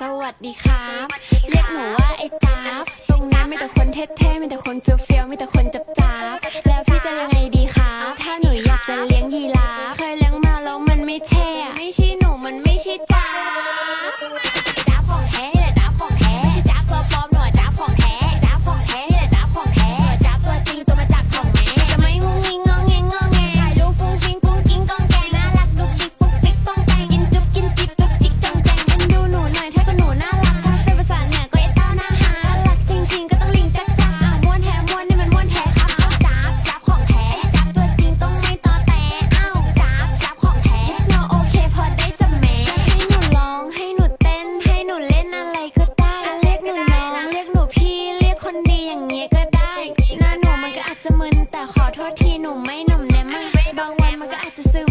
สวัสดีครับ เรียกหนูว่าไอ้กราฟตรงนั้นไม่แต่คนเท่ๆมีแต่คนเฟี้ยว ดีอย่างเงี้ยก็ได้ หน้าหนูมันก็อาจจะมึนแต่ขอโทษทีหนูไม่หนุ่มแน่มาบางวันมันก็อาจจะซึม